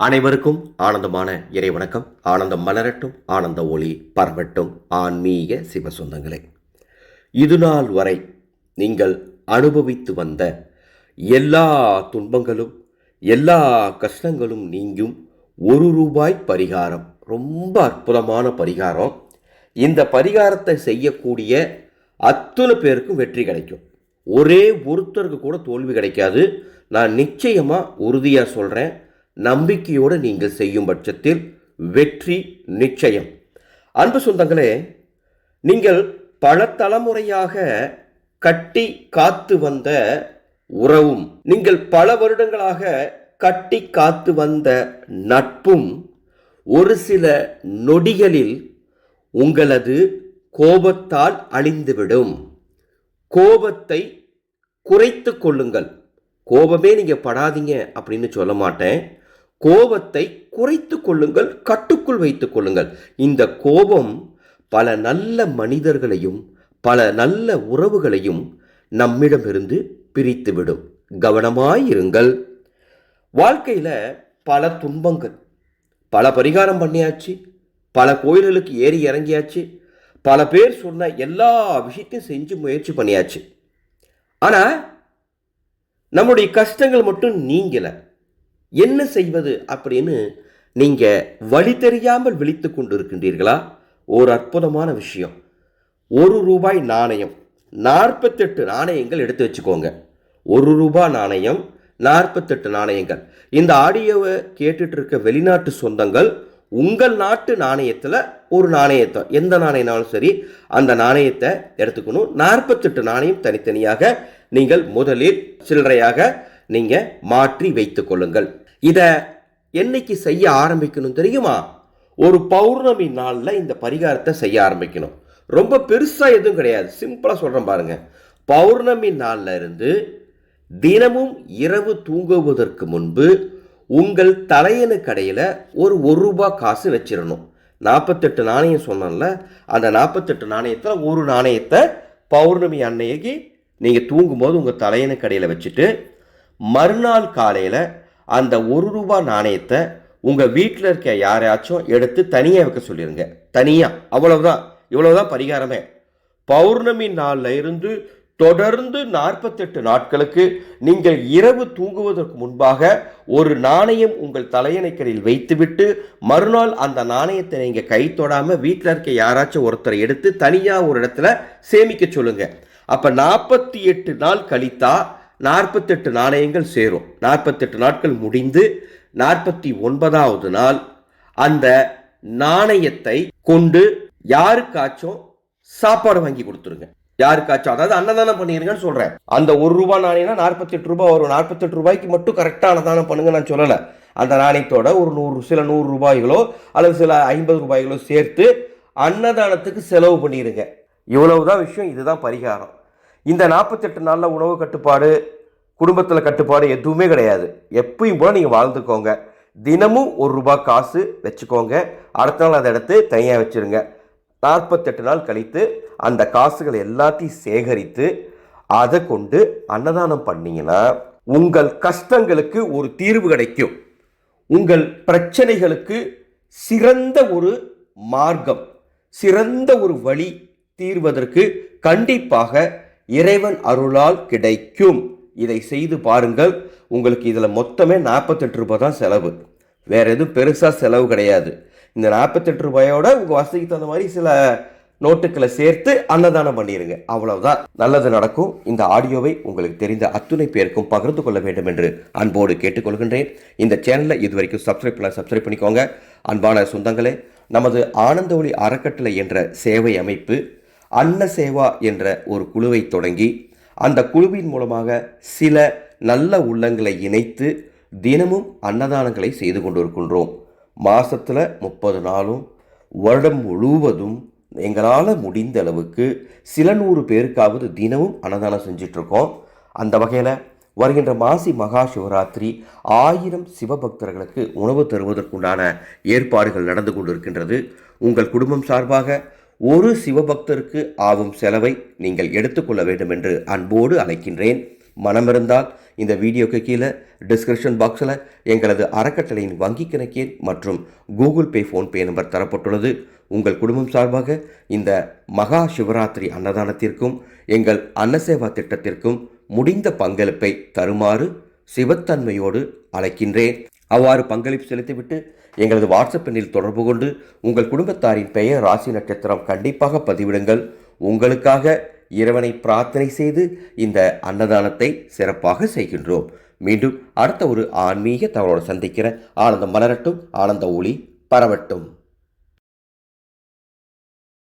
அனைவருக்கும் ஆனந்தமான இறை வணக்கம். ஆனந்தம் மலரட்டும் ஆனந்த ஒளி பரவட்டும். ஆன்மீக சிவ சொந்தங்களே இது நாள் வரை நீங்கள் அனுபவித்து வந்த எல்லா துன்பங்களும் எல்லா கஷ்டங்களும் நீங்கும் ஒரு ரூபாய் பரிகாரம் ரொம்ப அற்புதமான பரிகாரம். இந்த பரிகாரத்தை செய்யக்கூடிய அத்தனை பேருக்கும் வெற்றி கிடைக்கும். ஒரே ஒருத்தருக்கு கூட தோல்வி கிடைக்காது. நான் நிச்சயமாக உறுதியாக சொல்கிறேன் நம்பிக்கையோடு நீங்கள் செய்யும் பட்சத்தில் வெற்றி நிச்சயம். அன்பு சொந்தங்களே நீங்கள் பல தலைமுறையாக கட்டி காத்து வந்த உறவும் நீங்கள் பல வருடங்களாக கட்டி காத்து வந்த நட்பும் ஒரு சில நொடிகளில் உங்களது கோபத்தால் அழிந்துவிடும். கோபத்தை குறைத்து கொள்ளுங்கள். கோபமே நீங்கள் படாதீங்க அப்படின்னு சொல்ல மாட்டேன். கோபத்தை குறைத்து கொள்ளுங்கள் கட்டுக்குள் வைத்துக் கொள்ளுங்கள். இந்த கோபம் பல நல்ல மனிதர்களையும் பல நல்ல உறவுகளையும் நம்மிடமிருந்து பிரித்துவிடும். கவனமாயிருங்கள். வாழ்க்கையில் பல துன்பங்கள் பல பரிகாரம் பண்ணியாச்சு பல கோயில்களுக்கு ஏறி இறங்கியாச்சு பல பேர் சொன்ன எல்லா விஷயத்தையும் செஞ்சு முயற்சி பண்ணியாச்சு. ஆனால் நம்முடைய கஷ்டங்கள் மட்டும் நீங்கலை. என்ன செய்வது அப்படின்னு நீங்கள் வழி தெரியாமல் விழித்து கொண்டு இருக்கின்றீர்களா ஒரு அற்புதமான விஷயம். ஒரு ரூபாய் நாணயம் நாற்பத்தெட்டு நாணயங்கள் எடுத்து வச்சுக்கோங்க. ஒரு ரூபாய் நாணயம் நாற்பத்தெட்டு நாணயங்கள். இந்த ஆடியோவை கேட்டுட்டு இருக்க வெளிநாட்டு சொந்தங்கள் உங்கள் நாட்டு நாணயத்தில் ஒரு நாணயத்தை எந்த நாணயனாலும் சரி அந்த நாணயத்தை எடுத்துக்கணும். நாற்பத்தெட்டு நாணயம் தனித்தனியாக நீங்கள் முதலில் சில்லறையாக நீங்கள் மாற்றி வைத்து கொள்ளுங்கள். இதை என்னைக்கு செய்ய ஆரம்பிக்கணும் தெரியுமா? ஒரு பௌர்ணமி நாளில் இந்த பரிகாரத்தை செய்ய ஆரம்பிக்கணும். ரொம்ப பெருசாக எதுவும் கிடையாது. சிம்பிளாக சொல்கிறேன் பாருங்கள் பௌர்ணமி நாளில் இருந்து தினமும் இரவு தூங்குவதற்கு முன்பு உங்கள் தலையணு கடையில் ஒரு ஒரு ரூபாய் காசு வச்சிடணும் நாற்பத்தெட்டு நாணயம் சொன்னோம்ல அந்த நாற்பத்தெட்டு நாணயத்தில் ஒரு நாணயத்தை பௌர்ணமி அன்னைக்கு நீங்கள் தூங்கும்போது உங்கள் தலையணு கடையில் வச்சுட்டு மறுநாள் காலையில் அந்த ஒரு ரூபா நாணயத்தை உங்கள் வீட்டில் இருக்க யாரையாச்சும் எடுத்து தனியாக வைக்க சொல்லிடுங்க தனியாக அவ்வளவுதான். இவ்வளவுதான் பரிகாரமே. பௌர்ணமி நாளில் இருந்து தொடர்ந்து நாற்பத்தெட்டு நாட்களுக்கு நீங்கள் இரவு தூங்குவதற்கு முன்பாக ஒரு நாணயம் உங்கள் தலையணைக்கரையில் வைத்துவிட்டு மறுநாள் அந்த நாணயத்தை நீங்கள் கை தொடாமல் வீட்டில் இருக்க யாராச்சும் ஒருத்தரை எடுத்து தனியாக ஒரு இடத்துல சேமிக்க சொல்லுங்கள் அப்போ நாற்பத்தி எட்டு நாள் கழித்தா நாற்பத்தெட்டு நாணயங்கள் சேரும். நாற்பத்தெட்டு நாட்கள் முடிந்து நாற்பத்தி ஒன்பதாவது நாள் அந்த நாணயத்தை கொண்டு யாருக்காச்சும் சாப்பாடு வாங்கி கொடுத்துருங்க. யாருக்காச்சும் அதாவது அன்னதானம் பண்ணிருங்கன்னு சொல்றேன். அந்த ஒரு ரூபாய் நாணயம்னா நாற்பத்தி எட்டு ரூபாய் வரும். நாற்பத்தெட்டு ரூபாய்க்கு மட்டும் கரெக்டாக அன்னதானம் பண்ணுங்க நான் சொல்லலை. அந்த நாணயத்தோட ஒரு நூறு சில நூறு ரூபாய்களோ அல்லது சில ஐம்பது ரூபாய்களோ சேர்த்து அன்னதானத்துக்கு செலவு பண்ணிடுங்க இவ்வளவுதான் விஷயம். இதுதான் பரிகாரம். இந்த நாற்பத்தெட்டு நாளில் உணவு கட்டுப்பாடு குடும்பத்தில் கட்டுப்பாடு எதுவுமே கிடையாது. எப்பயும் போல் நீங்கள் வாழ்ந்துக்கோங்க. தினமும் ஒரு ரூபாய் காசு வச்சுக்கோங்க. அடுத்த நாள் அதை எடுத்து தனியாக வச்சுருங்க. நாற்பத்தெட்டு நாள் கழித்து அந்த காசுகள் எல்லாத்தையும் சேகரித்து அதை கொண்டு அன்னதானம் பண்ணீங்கன்னா உங்கள் கஷ்டங்களுக்கு ஒரு தீர்வு கிடைக்கும். உங்கள் பிரச்சனைகளுக்கு சிறந்த ஒரு மார்க்கம் சிறந்த ஒரு வழி தீர்வதற்கு கண்டிப்பாக இறைவன் அருளால் கிடைக்கும். இதை செய்து பாருங்கள். உங்களுக்கு இதில் மொத்தமே நாற்பத்தெட்டு ரூபாய் தான் செலவு. வேற எதுவும் பெருசாக செலவு கிடையாது. இந்த நாற்பத்தெட்டு ரூபாயோட உங்கள் வசதிக்கு தகுந்த மாதிரி சில நோட்டுகளை சேர்த்து அன்னதானம் பண்ணிடுங்க அவ்வளவுதான். நல்லது நடக்கும். இந்த ஆடியோவை உங்களுக்கு தெரிந்த அத்துணை பேருக்கும் பகிர்ந்து கொள்ள வேண்டும் என்று அன்போடு கேட்டுக்கொள்கின்றேன். இந்த சேனலை இதுவரைக்கும் சப்ஸ்கிரைப் பண்ண சப்ஸ்கிரைப் பண்ணிக்கோங்க. அன்பான சொந்தங்களே நமது ஆனந்த ஒளி அறக்கட்டளை என்ற சேவை அமைப்பு அன்ன சேவா என்ற ஒரு குழுவை தொடங்கி அந்த குழுவின் மூலமாக சில நல்ல உள்ளங்களை இணைத்து தினமும் அன்னதானங்களை செய்து கொண்டிருக்கின்றோம். மாதத்தில் முப்பது நாளும் வருடம் முழுவதும் எங்களால் முடிந்த அளவுக்கு சில நூறு பேருக்காவது தினமும் அன்னதானம் செஞ்சிட்ருக்கோம். அந்த வகையில் வருகின்ற மாசி மகா சிவராத்திரி ஆயிரம் சிவபக்தர்களுக்கு உணவு தருவதற்குண்டான ஏற்பாடுகள் நடந்து கொண்டிருக்கின்றது. உங்கள் குடும்பம் சார்பாக ஒரு சிவபக்தருக்கு ஆகும் செலவை நீங்கள் எடுத்துக்கொள்ள வேண்டும் என்று அன்போடு அழைக்கின்றேன். மனமிருந்தால் இந்த வீடியோக்கு கீழே டிஸ்கிரிப்ஷன் பாக்ஸில் எங்களது அறக்கட்டளையின் வங்கி கணக்கேன் மற்றும் கூகுள் பே ஃபோன்பே நம்பர் தரப்பட்டுள்ளது. உங்கள் குடும்பம் சார்பாக இந்த மகா சிவராத்திரி அன்னதானத்திற்கும் எங்கள் அன்னசேவா திட்டத்திற்கும் முடிந்த பங்களிப்பை தருமாறு சிவத்தன்மையோடு அழைக்கின்றேன். அவ்வாறு பங்களிப்பு செலுத்திவிட்டு எங்களது வாட்ஸ்அப் எண்ணில் தொடர்பு கொண்டு உங்கள் குடும்பத்தாரின் பெயர் ராசி நட்சத்திரம் கண்டிப்பாக பதிவிடுங்கள். உங்களுக்காக இறைவனை பிரார்த்தனை செய்து இந்த அன்னதானத்தை சிறப்பாக செய்கின்றோம். மீண்டும் அடுத்த ஒரு ஆன்மீக தகவலோடு சந்திக்கிற ஆனந்தம் மலரட்டும் ஆனந்த ஒளி பரவட்டும்.